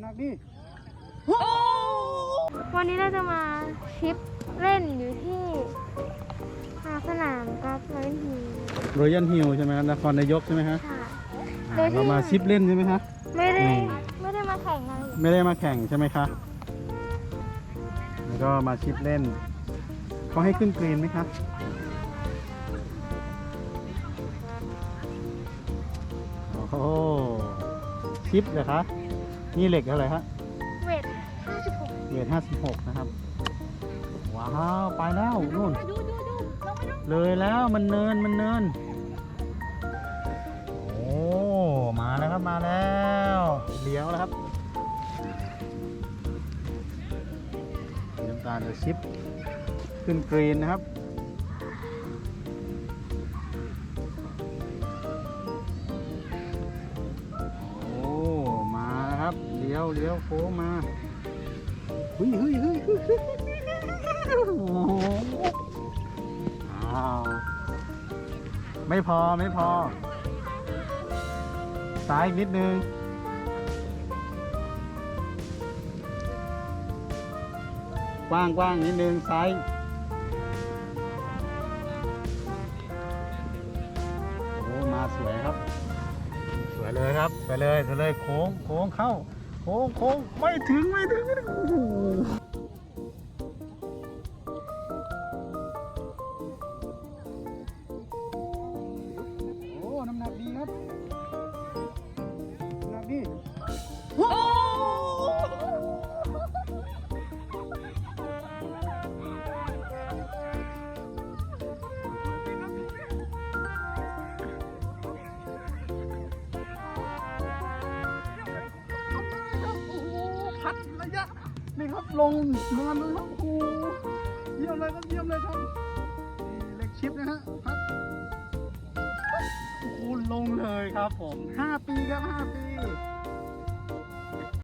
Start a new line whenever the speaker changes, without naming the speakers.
หนักดิ
วันนี้เราจะมาทริปเล่นอยู่ที่สนามกอล์ฟร้อยที
รอยัลฮิลใช่ไหมครับนครนายกใช่ไหมฮะ
ค่ะ
อ่าเรามาชิปเล่นใช่ไหมคะ
ไม่ได้
อืม
ไม่ได้มาแข่งอะไร
ไม่ได้มาแข่งใช่ไหมคะแล้วก็มาชิปเล่นเขาให้ขึ้นกรีนไหมคะโอ้โหชิปเหรอคะ นี่เหล็กอะไรคะ
เวท56
เวท56นะครับ ว้าวไปแล้วนู่น
ดูดูดูลงไปดู
เลยแล้วมันเนินมันเนิน โอ้มาแล้วครับมาแล้วเลี้ยวแล้วครับน้ำตาลจะชิปขึ้นกรีนนะครับ ครับเลี้ยวเลี้ยวโค้งมาเฮ้ยเฮ้ยเฮ้ยเฮ้ยเฮ้ยโอ้โหอ้าวไม่พอไม่พอ ซ้ายอีกนิดนึงกว้างกว้างนิดนึงซ้าย เลยครับ ไปเลยไปเลยโค้งโค้งเข้า โค้งโค้งไม่ถึงไม่ถึงไม่ถึง พัดระยะนี่ครับลงนอนเลยครับครูเยี่ยมเลยครับเยี่ยมเลยครับนี่เล็กชิปนะฮะพัดคูณลงเลยครับผม 5 ปีครับ 5 ปี